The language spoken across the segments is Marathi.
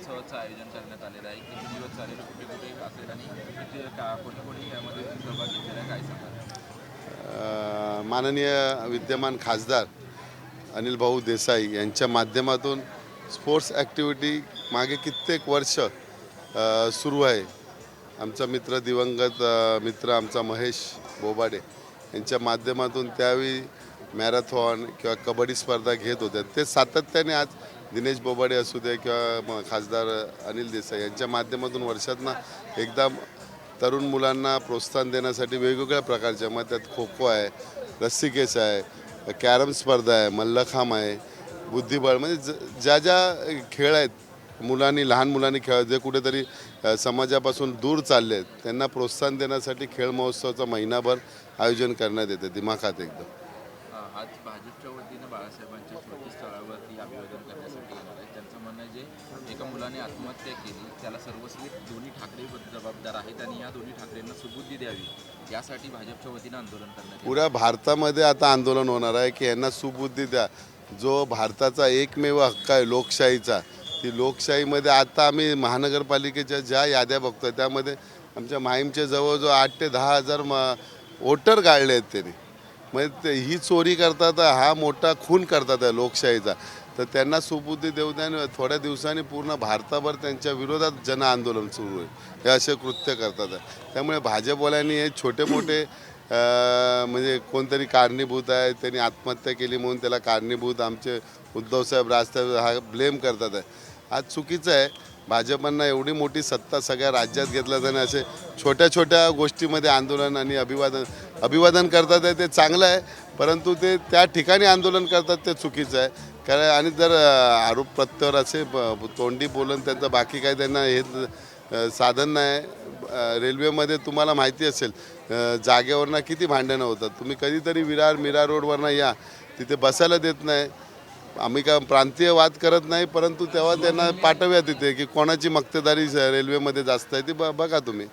महोत्सवाचं आयोजन करण्यात आलेलं आहे. किती दिवस चालेल? कुठे कुठे? असेल आणि किती का कोणी कोणी यामध्ये सहभाग घेतलेला काय सांगा माननीय विद्यमान खासदार अनिल भाऊ देसाई यांच्या माध्यमातून स्पोर्ट्स ॲक्टिव्हिटी मागे कित्येक वर्ष सुरू आहे. आमचा मित्र दिवंगत मित्र आमचा महेश बोबाडे यांच्या माध्यमातून त्यावेळी मॅरेथॉन किंवा कबड्डी स्पर्धा घेत होत्या. ते सातत्याने आज दिनेश बोबाडे असू दे किंवा खासदार अनिल देसाई यांच्या माध्यमातून वर्षातनं एकदा तरुण मुलांना प्रोत्साहन देण्यासाठी वेगवेगळ्या प्रकारच्या मग त्यात खो खो आहे रस्सीकेस आहे कॅरम स्पर्धा आहे मल्लखांब आहे बुद्धिबळ म्हणजे ज- ज्या ज्या खेळ आहेत मुलांनी लहान मुलांनी खेळ जे कुठेतरी समाजापासून दूर चालले आहेत त्यांना प्रोत्साहन देण्यासाठी खेळ महोत्सवाचा महिनाभर आयोजन करण्यात येते दिमाखात एकदम. आज भाजपच्या वतीनं बाळासाहेबांच्या स्मृतीस्थळावरती अभिवादन आहे जे एका मुलाने आत्महत्या केली त्याला सर्वस्वी दोन्ही ठाकरे जबाबदार आहेत आणि या दोन्ही ठाकरेंना सुबुद्धी द्यावी यासाठी भाजपच्या वतीनं आंदोलन करण्यात पुऱ्या भारतामध्ये आता आंदोलन होणार आहे की यांना सुबुद्धी द्या. जो भारताचा एकमेव हक्क आहे लोकशाहीचा ती लोकशाहीमध्ये आता आम्ही महानगरपालिकेच्या ज्या याद्या बघतो त्यामध्ये आमच्या माहीमच्या जवळजवळ आठ ते दहा हजार म वोटर गाळले आहेत त्यांनी. म्हणजे ते ही चोरी करतात हा मोठा खून करतात लोकशाहीचा. तर त्यांना सुबुद्धी देऊ द्या आणि थोड्या दिवसांनी पूर्ण भारताभर त्यांच्या विरोधात जन आंदोलन सुरू होईल. हे असे कृत्य करतात. आहे त्यामुळे भाजपवाल्यांनी हे छोटे मोठे म्हणजे कोणतरी कारणीभूत आहे त्यांनी आत्महत्या केली म्हणून त्याला कारणीभूत आमचे उद्धवसाहेब राजसाहेब हा ब्लेम करतात. आहे आज चुकीचं आहे. भाजपांना एवढी मोठी सत्ता सगळ्या राज्यात घेतल्या जाणे असे छोट्या छोट्या गोष्टीमध्ये आंदोलन आणि अभिवादन अभिवादन करतात आहे ते चांगलं आहे. परंतु ते त्या ठिकाणी आंदोलन करतात ते चुकीचं आहे. कारण आणि जर आरोप प्रत्यावर असे ब- तोंडी बोलून त्यांचं बाकी काय त्यांना हे साधन नाही रेल्वेमध्ये तुम्हाला माहिती असेल जागेवरनं किती भांडणं होतात. तुम्ही कधीतरी विरार मिरार रोडवरनं या तिथे बसायला देत नाही. आम्ही काय प्रांतीय वाद करत नाही परंतु तेव्हा त्यांना पाठवूया तिथे की कोणाची मक्तेदारी रेल्वेमध्ये जास्त आहे ती ब- बघा तुम्ही.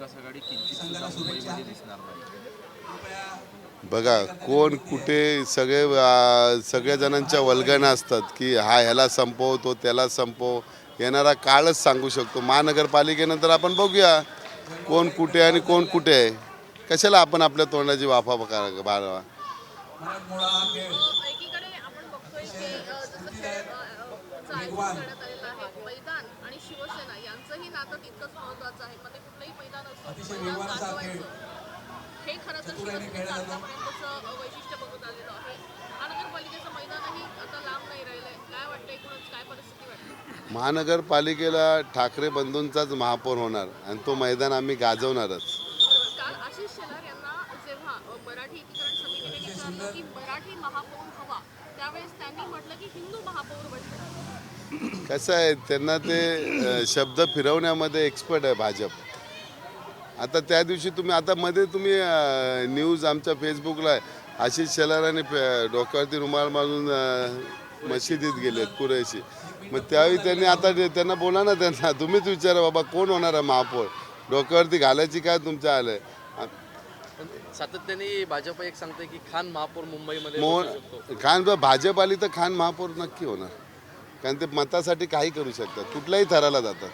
महाविकास आघाडी किंचित सुद्धा मुंबईमध्ये दिसणार नाही. बघा कोण कुठे सगळे सगळ्या जणांच्या वल्गना असतात की हा ह्याला संपव तो त्याला संपव येणारा काळच सांगू शकतो. महानगरपालिकेनंतर आपण बघूया कोण कुठे आणि कोण कुठे आहे. कशाला आपण आपल्या तोंडाची वाफा बका- बाळगा एकीकडे आपण बघतोय की जसं शिवसेना यांचंही नातं तितकंच महत्वाचं आहे. मध्ये कुठलंही मैदान असतं मैदान गाजवायचं हे खरं तर शिवसेनेचं आतापर्यंतचं वैशिष्ट्य बघत आलेलं आहे. महानगरपालिकेचं मैदानही आता लांब नाही राहिलंय. काय वाटतं एकूणच? काय परिस्थिती वाटते? महानगरपालिकेला ठाकरे बंधूंचाच महापौर होणार आणि तो मैदान आम्ही गाजवणारच. काल आशिष शेलार यांना जेव्हा मराठी एकीकरण समितीने विचारलं की मराठी महापौर हवा त्यावेळेस त्यांनी म्हटलं की हिंदू महापौर बनतो कसं आहे त्यांना ते शब्द फिरवण्यामध्ये एक्सपर्ट आहे भाजप. आता त्या दिवशी तुम्ही आता मध्ये तुम्ही न्यूज आमच्या फेसबुकला आहे आशिष शेलाराने डोक्यावरती रुमाल मारून मशिदीत गेलेत कुरेशी. मग त्यावेळी त्यांनी आता त्यांना बोला ना त्यांना तुम्हीच विचारा बाबा कोण होणार आहे महापौर? डोक्यावरती घालायची काय तुमच्या आलंय सातत्याने भाजप एक सांगते की खान महापौर मुंबईमध्ये मोहन. खान भाजप आली तर खान महापौर नक्की होणार. कारण ते मतासाठी काही करू शकतात. कुठल्याही थराला जातात.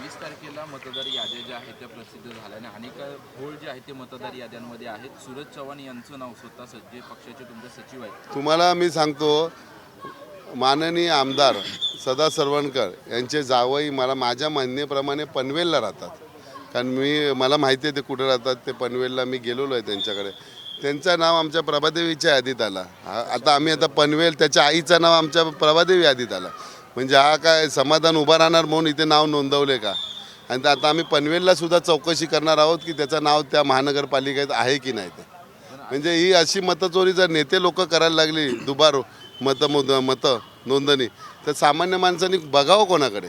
वीस तारखेला मतदार याद्या ज्या आहेत त्या प्रसिद्ध झाल्या आणि अनेक घोळ जे आहेत ते मतदार याद्यांमध्ये आहेत. सूरज चव्हाण यांचं नाव स्वतः सज्जे पक्षाचे तुमचे सचिव आहेत. तुम्हाला मी सांगतो माननीय आमदार सदा सरवणकर यांचे जावई मला माझ्या म्हणण्याप्रमाणे पनवेलला राहतात. कारण मी मला माहिती आहे ते कुठे राहतात ते पनवेलला मी गेलेलो आहे त्यांच्याकडे. त्यांचं नाव आमच्या प्रभादेवीच्या यादीत आला. आता आम्ही आता पनवेल त्याच्या आईचं नाव आमच्या प्रभादेवी यादीत आलं. म्हणजे हा काय समाधान उभा राहणार म्हणून इथे नाव नोंदवले का? आणि आता आम्ही पनवेलला सुद्धा चौकशी करणार आहोत की त्याचं नाव त्या महानगरपालिकेत आहे की नाही ते. म्हणजे ही अशी मतचोरी जर नेते लोक करायला लागली दुबार मत मतं नोंदणी तर सामान्य माणसांनी बघावं कोणाकडे?